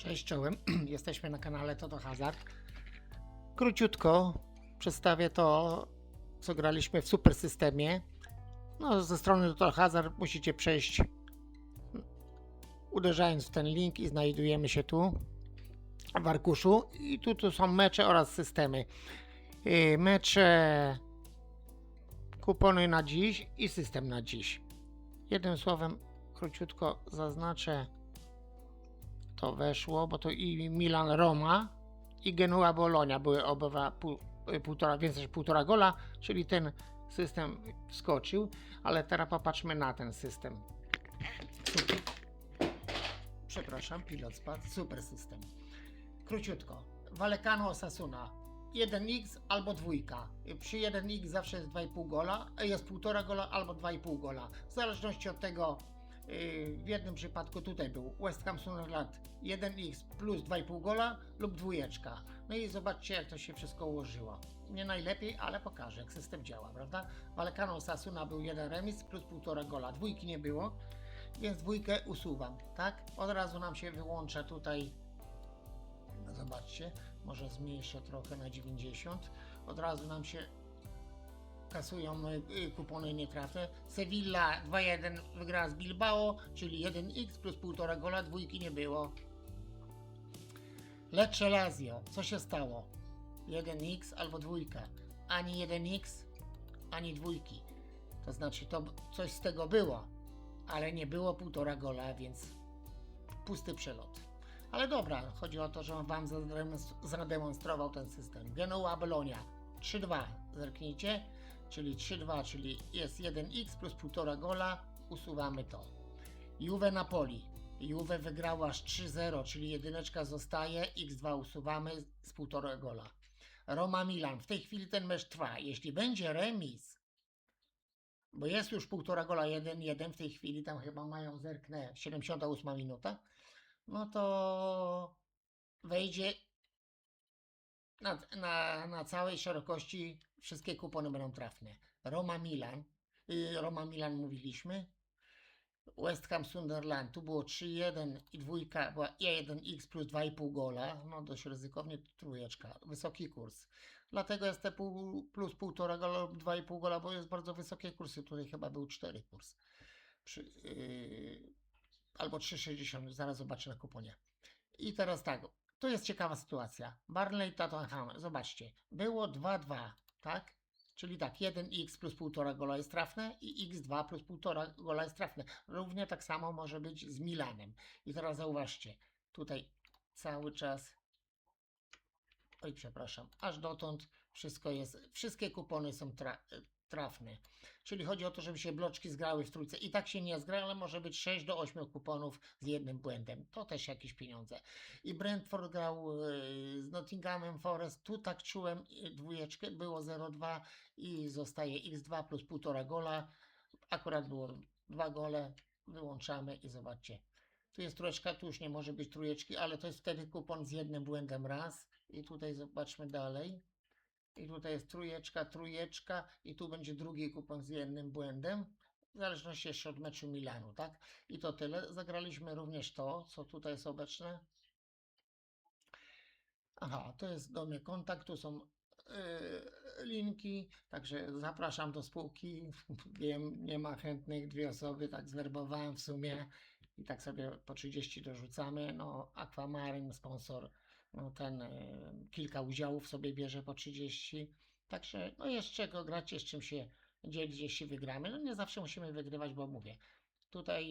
Cześć, czołem. Jesteśmy na kanale Toto Hazard. Króciutko przedstawię to, co graliśmy w super systemie. No, ze strony Toto Hazard musicie przejść uderzając w ten link i znajdujemy się tu w arkuszu. I tu, tu są mecze oraz systemy. Yy, Mecze, kupony na dziś i system na dziś. Jednym słowem, króciutko zaznaczę to weszło, bo to i Milan Roma i Genua Bologna były oba pół, y, półtora, więcej niż półtora gola, czyli ten system wskoczył, ale teraz popatrzmy na ten system. Przepraszam, pilot spadł. Super system. Króciutko. Vallecano Osasuna. 1x albo dwójka. Przy 1x zawsze jest 2,5 gola, jest 1,5 gola albo 2,5 gola. W zależności od tego, w jednym przypadku tutaj był West Ham Sunderland 1x plus 2,5 gola lub dwójeczka. No i zobaczcie jak to się wszystko ułożyło. Nie najlepiej, ale pokażę jak system działa, prawda? Vallecano Osasuna był jeden remis plus 1,5 gola. Dwójki nie było, więc dwójkę usuwam, tak? Od razu nam się wyłącza tutaj Zobaczcie, może zmniejszę trochę na 90. Od razu nam się kasują y, kupony nietrafne. Sevilla 2-1 wygrała z Bilbao, czyli 1x plus 1,5 gola, dwójki nie było. Lecce Lazio, co się stało? 1x albo dwójka. Ani 1x, ani dwójki. To znaczy, to coś z tego było, ale nie było 1,5 gola, więc pusty przelot. Ale dobra, chodzi o to, że Wam zademons- zademonstrował ten system. Genoa Bologna 3-2, zerknijcie, czyli 3-2, czyli jest 1x plus 1,5 gola, usuwamy to. Juve Napoli. Juve wygrała aż 3-0, czyli jedyneczka zostaje, x2 usuwamy z 1,5 gola. Roma Milan. W tej chwili ten mecz trwa. Jeśli będzie remis, bo jest już 1,5 gola 1-1 w tej chwili, tam chyba mają zerknę 78 minuta no to wejdzie na, na, na całej szerokości wszystkie kupony będą trafne. Roma Milan, y, Roma Milan mówiliśmy. West Ham Sunderland, tu było 3-1 i dwójka była 1x plus 2,5 gola, no dość ryzykownie trójeczka, wysoki kurs. Dlatego jest te pół, plus 1,5 gola lub 2,5 gola, bo jest bardzo wysokie kursy, tutaj chyba był 4 kurs. Przy, yy, albo 3,60, zaraz zobaczę na kuponie. I teraz tak, to jest ciekawa sytuacja. Barley Tottenham, zobaczcie, było 2-2, tak? Czyli tak, 1x plus 1,5 gola jest trafne i x2 plus 1,5 gola jest trafne. Równie tak samo może być z Milanem. I teraz zauważcie, tutaj cały czas, oj przepraszam, aż dotąd wszystko jest, wszystkie kupony są tra trafne. Czyli chodzi o to, żeby się bloczki zgrały w trójce. I tak się nie zgra, ale może być 6 do 8 kuponów z jednym błędem. To też jakieś pieniądze. I Brentford grał yy, z Nottinghamem Forest. Tu tak czułem yy, dwójeczkę, było 0,2 i zostaje x2 plus 1,5 gola. Akurat było 2 gole. Wyłączamy i zobaczcie. Tu jest trójeczka, tu już nie może być trójeczki, ale to jest wtedy kupon z jednym błędem raz. I tutaj zobaczmy dalej. I tutaj jest trójeczka, trójeczka i tu będzie drugi kupon z jednym błędem. W zależności jeszcze od meczu Milanu, tak? I to tyle. Zagraliśmy również to, co tutaj jest obecne. Aha, to jest do mnie kontakt, tu są yy, linki, także zapraszam do spółki. Wiem, nie ma chętnych, dwie osoby, tak zwerbowałem w sumie i tak sobie po 30 dorzucamy. No, Aquamarine, sponsor ten y, kilka udziałów sobie bierze po 30. Także no jest czego grać, jest czym się dzielić, jeśli wygramy. No nie zawsze musimy wygrywać, bo mówię, tutaj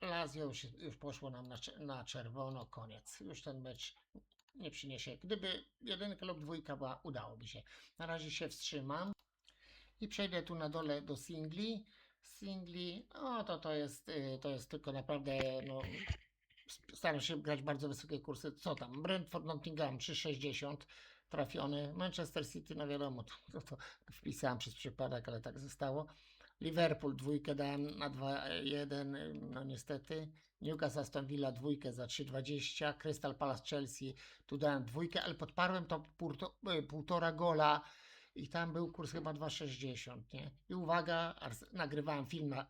Lazio już, już poszło nam na, na czerwono, koniec. Już ten mecz nie przyniesie. Gdyby jedynka lub dwójka była, udałoby się. Na razie się wstrzymam i przejdę tu na dole do singli. Singli, no to to jest, y, to jest tylko naprawdę, no, staram się grać bardzo wysokie kursy. Co tam? Brentford Nottingham 3,60 trafiony. Manchester City, no wiadomo, to, to, wpisałem przez przypadek, ale tak zostało. Liverpool dwójkę dałem na 2,1, no niestety. Newcastle Aston Villa dwójkę za 3,20. Crystal Palace Chelsea tu dałem dwójkę, ale podparłem to y, półtora gola i tam był kurs chyba 2,60, nie? I uwaga, nagrywałem film na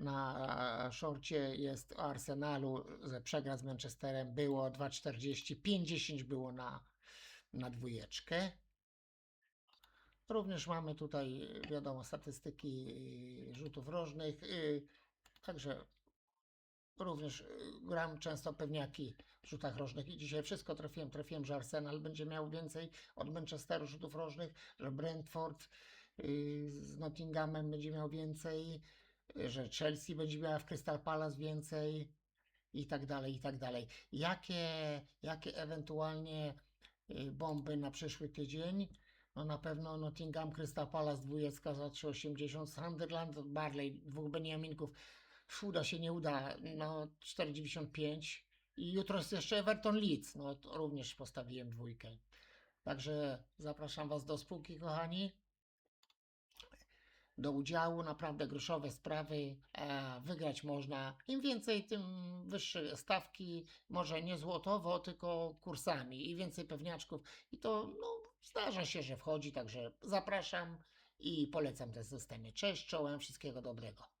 na szorcie jest Arsenalu, że przegra z Manchesterem było 2,40, 5,10 było na, na dwójeczkę. Również mamy tutaj, wiadomo, statystyki y, rzutów rożnych, y, także również gram często pewniaki w rzutach rożnych i dzisiaj wszystko trafiłem. Trafiłem, że Arsenal będzie miał więcej od Manchesteru rzutów rożnych, że Brentford z Nottinghamem będzie miał więcej, że Chelsea będzie miała w Crystal Palace więcej i tak dalej, i tak dalej. Jakie, jakie ewentualnie y, bomby na przyszły tydzień? No na pewno Nottingham, Crystal Palace, dwójecka za 3,80, Sunderland, Barley, dwóch Beniaminków. Uda się, nie uda, no 4,95 i jutro jest jeszcze Everton Leeds, no również postawiłem dwójkę. Także zapraszam Was do spółki, kochani. Do udziału, naprawdę groszowe sprawy, e, wygrać można. Im więcej, tym wyższe stawki, może nie złotowo, tylko kursami i więcej pewniaczków. I to no, zdarza się, że wchodzi, także zapraszam i polecam te systemy. Cześć, czołem, wszystkiego dobrego.